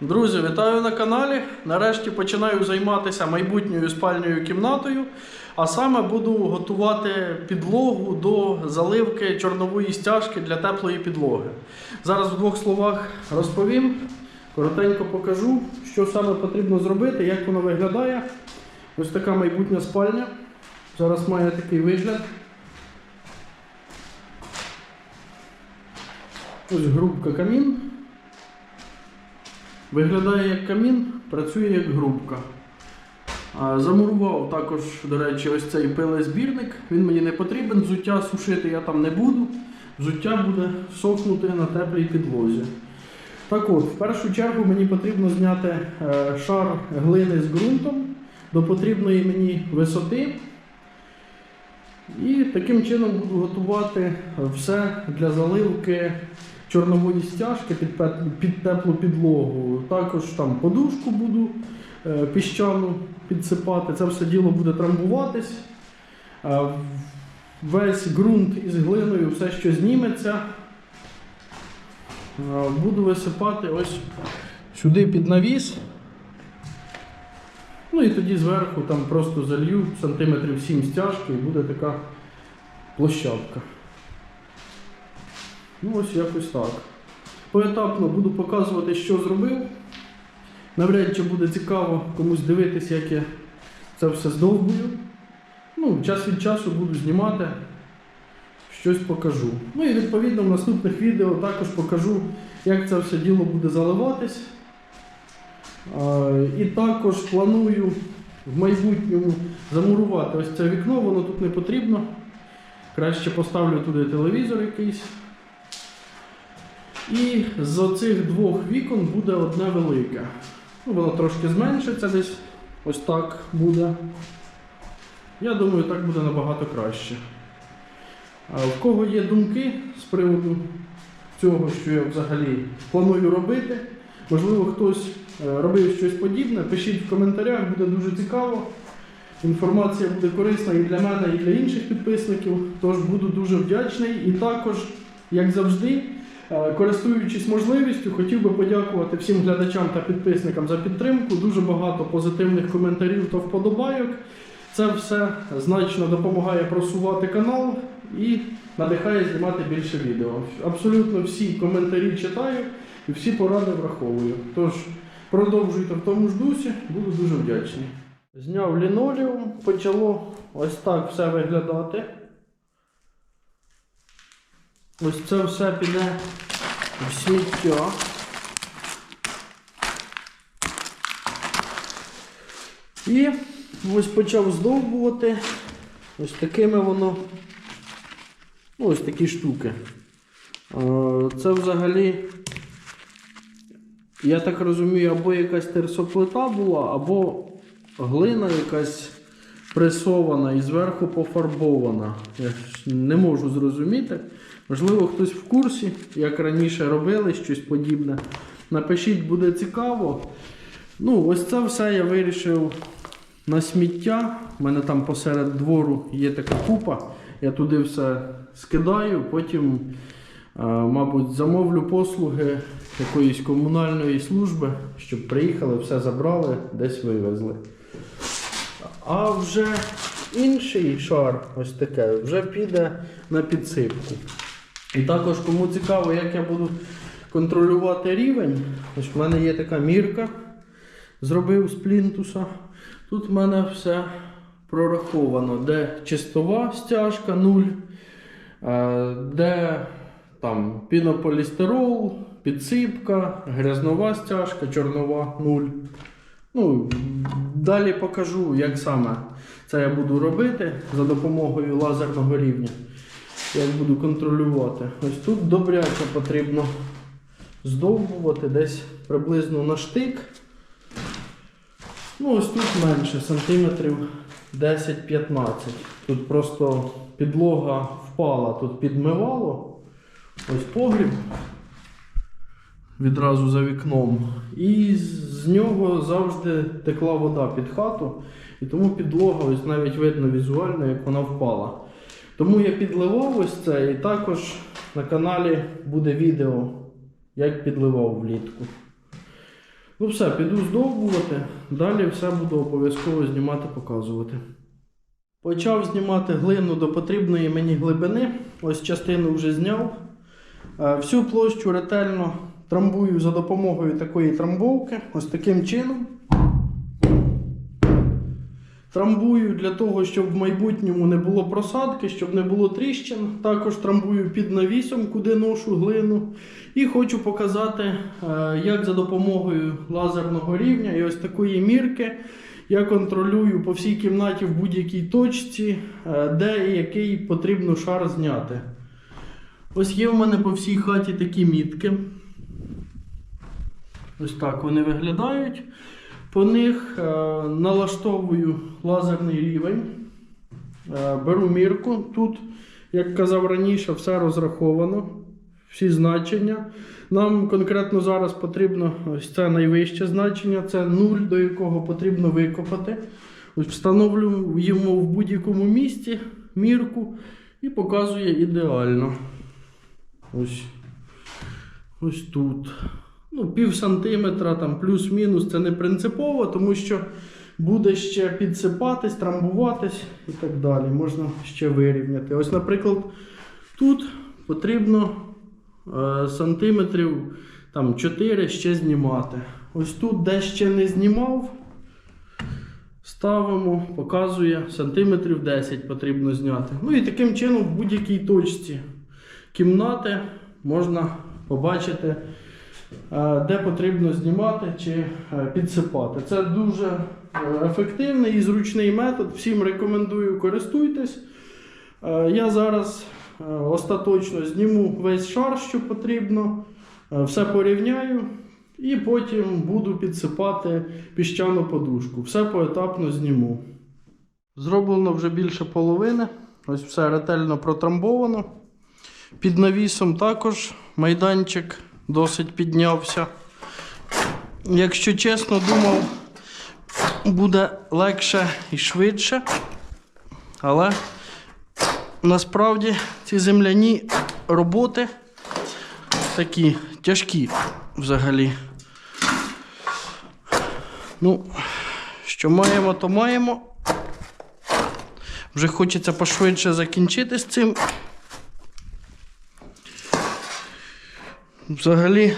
Друзі, вітаю на каналі. Нарешті починаю займатися майбутньою спальною кімнатою, а саме буду готувати підлогу до заливки чорнової стяжки для теплої підлоги. Зараз в двох словах розповім, коротенько покажу, що саме потрібно зробити, як воно виглядає. Ось така майбутня спальня. Зараз має такий вигляд. Ось грубка камін. Виглядає як камін, працює як грубка. Замурував також, до речі, ось цей пилезбірник. Він мені не потрібен, взуття сушити я там не буду. Взуття буде сохнути на теплій підлозі. Так от, в першу чергу мені потрібно зняти е, шар глини з ґрунтом до потрібної мені висоти. І таким чином буду готувати все для заливки чорнової стяжки під, під теплу підлогу. Також там подушку буду е, піщану підсипати. Це все діло буде трамбуватись. Е, Весь ґрунт із глиною, все, що зніметься, е, буду висипати ось сюди під навіс. Ну і тоді зверху там просто залью сантиметрів 7 стяжки і буде така площадка. Ну ось якось так. Поетапно буду показувати, що зробив. Навряд чи буде цікаво комусь дивитися, як я це все здовбую. Ну, час від часу буду знімати, щось покажу. Ну і відповідно в наступних відео також покажу, як це все діло буде заливатись. І також планую в майбутньому замурувати ось це вікно, воно тут не потрібно. Краще поставлю туди телевізор якийсь. І з оцих двох вікон буде одне велике. Ну, воно трошки зменшиться десь. Ось так буде. Я думаю, так буде набагато краще. А в кого є думки з приводу цього, що я взагалі планую робити, можливо, хтось е, робив щось подібне, пишіть в коментарях, буде дуже цікаво. Інформація буде корисна і для мене, і для інших підписників. Тож буду дуже вдячний. І також, як завжди, користуючись можливістю, хотів би подякувати всім глядачам та підписникам за підтримку. Дуже багато позитивних коментарів та вподобайок. Це все значно допомагає просувати канал і надихає знімати більше відео. Абсолютно всі коментарі читаю і всі поради враховую. Тож продовжуйте в тому ж дусі, буду дуже вдячний. Зняв лінолеум, почало ось так все виглядати. Ось це все піде в сміття. І ось почав здовбувати. Ось такими воно. Ну, ось такі штуки. Це взагалі, я так розумію, або якась терсоплита була, або глина якась пресована і зверху пофарбована. Я не можу зрозуміти. Можливо, хтось в курсі, як раніше робили щось подібне. Напишіть, буде цікаво. Ну, ось це все я вирішив на сміття. У мене там посеред двору є така купа. Я туди все скидаю, потім, е, мабуть, замовлю послуги якоїсь комунальної служби, щоб приїхали, все забрали, десь вивезли. А вже інший шар, ось таке, вже піде на підсипку. І також, кому цікаво, як я буду контролювати рівень, ось в мене є така мірка, зробив з плінтуса. Тут в мене все прораховано, де чистова стяжка 0, е, де там пінополістирол, підсипка, грязнова стяжка, чорнова 0. Ну, далі покажу, як саме це я буду робити за допомогою лазерного рівня. Як буду контролювати. Ось тут добряче потрібно здовбувати десь приблизно на штик. Ну, ось тут менше, сантиметрів 10-15. Тут просто підлога впала, тут підмивало. Ось погріб відразу за вікном. І з нього завжди текла вода під хату. І тому підлога, ось навіть видно візуально, як вона впала. Тому я підливав ось це, і також на каналі буде відео, як підливав влітку. Ну все, піду здовбувати. Далі все буду обов'язково знімати, показувати. Почав знімати глину до потрібної мені глибини. Ось частину вже зняв. Е, Всю площу ретельно трамбую за допомогою такої трамбовки. Ось таким чином. Трамбую для того, щоб в майбутньому не було просадки, щоб не було тріщин. Також трамбую під навісом, куди ношу глину. І хочу показати, е, як за допомогою лазерного рівня і ось такої мірки я контролюю по всій кімнаті в будь-якій точці, е, де і який потрібно шар зняти. Ось є в мене по всій хаті такі мітки. Ось так вони виглядають. По них е, налаштовую лазерний рівень. Е, беру мірку. Тут, як казав раніше, все розраховано, всі значення. Нам конкретно зараз потрібно ось це найвище значення, це нуль, до якого потрібно викопати. Ось встановлюємо в будь-якому місці мірку і показує ідеально. Ось, ось тут. Ну, пів сантиметра, там плюс-мінус, це не принципово, тому що буде ще підсипатись, трамбуватись і так далі. Можна ще вирівняти. Ось, наприклад, тут потрібно е, сантиметрів там, 4 ще знімати. Ось тут, де ще не знімав, ставимо, показує сантиметрів 10 потрібно зняти. Ну і таким чином в будь-якій точці кімнати можна побачити, де потрібно знімати чи е, підсипати. Це дуже е, ефективний і зручний метод. Всім рекомендую користуйтесь. Е, Я зараз е, остаточно зніму весь шар, що потрібно, е, все порівняю. І потім буду підсипати піщану подушку. Все поетапно зніму. Зроблено вже більше половини. Ось все ретельно протрамбовано. Під навісом також майданчик досить піднявся. Якщо чесно, думав, буде легше і швидше. Але насправді ці земляні роботи такі тяжкі взагалі. Ну, що маємо, то маємо. Вже хочеться пошвидше закінчити з цим. Взагалі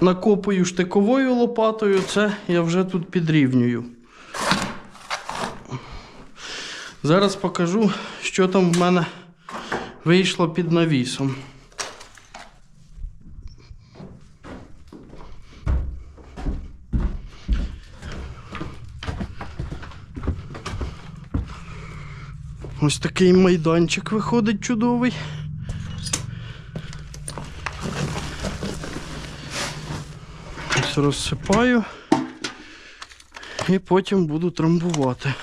накопую штиковою лопатою, це я вже тут підрівнюю. Зараз покажу, що там в мене вийшло під навісом. Ось такий майданчик виходить чудовий. Ось розсипаю і потім буду трамбувати.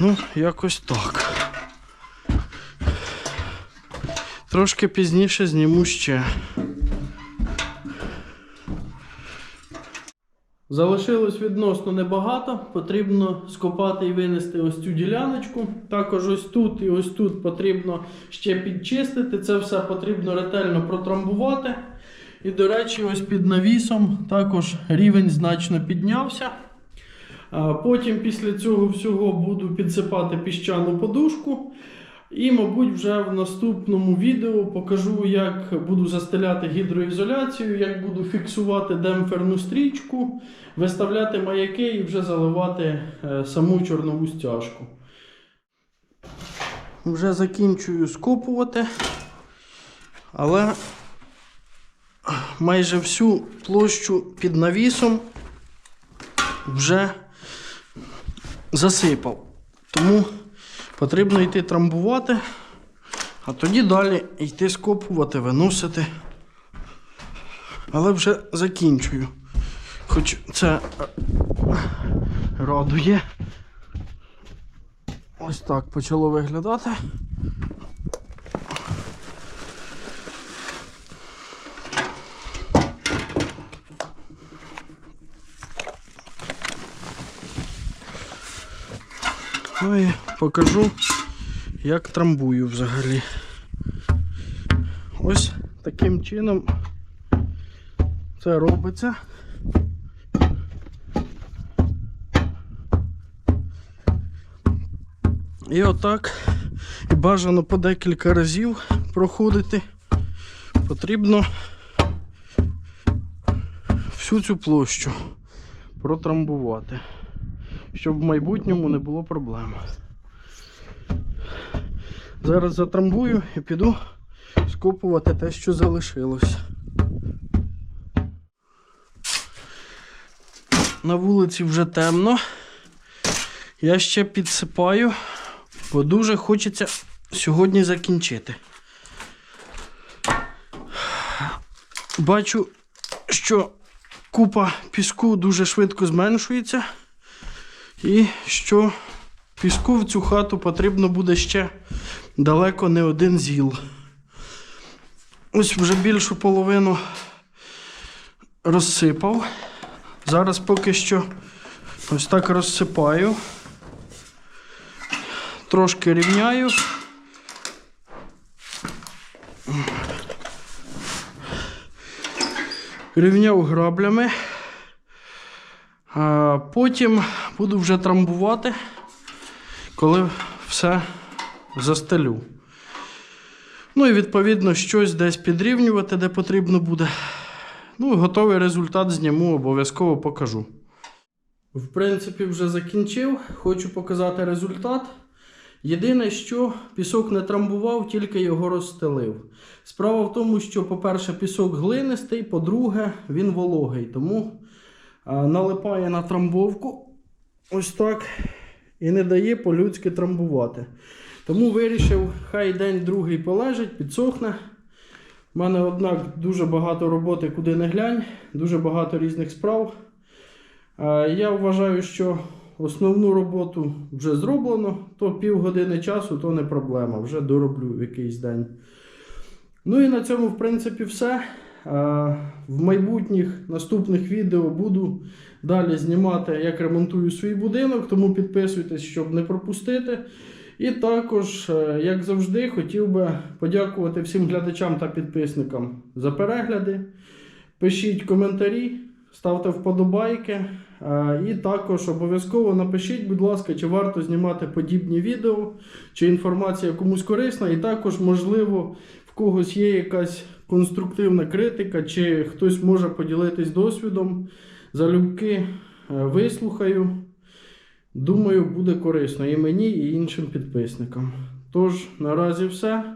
Ну, якось так. Трошки пізніше зніму ще. Залишилось відносно небагато. Потрібно скопати і винести ось цю діляночку. Також ось тут і ось тут потрібно ще підчистити. Це все потрібно ретельно протрамбувати. І, до речі, ось під навісом також рівень значно піднявся. Потім після цього всього буду підсипати піщану подушку. І, мабуть, вже в наступному відео покажу, як буду застеляти гідроізоляцію, як буду фіксувати демпферну стрічку, виставляти маяки і вже заливати е, саму чорнову стяжку. Вже закінчую скопувати, але майже всю площу під навісом вже засипав. Тому потрібно йти трамбувати, а тоді далі йти скопувати, виносити. Але вже закінчую. Хоч це е, радує. Ось так почало виглядати. Ну і покажу, як трамбую взагалі. Ось таким чином це робиться. І отак, і бажано по декілька разів проходити. Потрібно всю цю площу протрамбувати, щоб в майбутньому не було проблем. Зараз затрамбую і піду скопувати те, що залишилось. На вулиці вже темно. Я ще підсипаю, бо дуже хочеться сьогодні закінчити. Бачу, що купа піску дуже швидко зменшується, і що піску в цю хату потрібно буде ще далеко не один зіл. Ось вже більшу половину розсипав. Зараз поки що ось так розсипаю. Трошки рівняю. Рівняв граблями. Потім буду вже трамбувати, коли все застелю. Ну і відповідно щось десь підрівнювати, де потрібно буде. Ну, готовий результат зніму, обов'язково покажу. В принципі, вже закінчив. Хочу показати результат. Єдине, що пісок не трамбував, тільки його розстелив. Справа в тому, що, по-перше, пісок глинистий, по-друге, він вологий, тому налипає на трамбовку ось так і не дає по-людськи трамбувати. Тому вирішив, хай день другий полежить, підсохне. У мене, однак, дуже багато роботи, куди не глянь, дуже багато різних справ. Я вважаю, що основну роботу вже зроблено, то півгодини часу, то не проблема, вже дороблю якийсь день. Ну і на цьому, в принципі, все. В майбутніх наступних відео буду далі знімати, як ремонтую свій будинок, тому підписуйтесь, щоб не пропустити. І також, е, як завжди, хотів би подякувати всім глядачам та підписникам за перегляди. Пишіть коментарі, ставте вподобайки. Е, І також обов'язково напишіть, будь ласка, чи варто знімати подібні відео, чи інформація комусь корисна. І також, можливо, когось є якась конструктивна критика, чи хтось може поділитись досвідом. Залюбки е, вислухаю. Думаю, буде корисно і мені, і іншим підписникам. Тож, наразі все.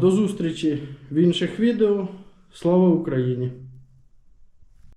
До зустрічі в інших відео. Слава Україні!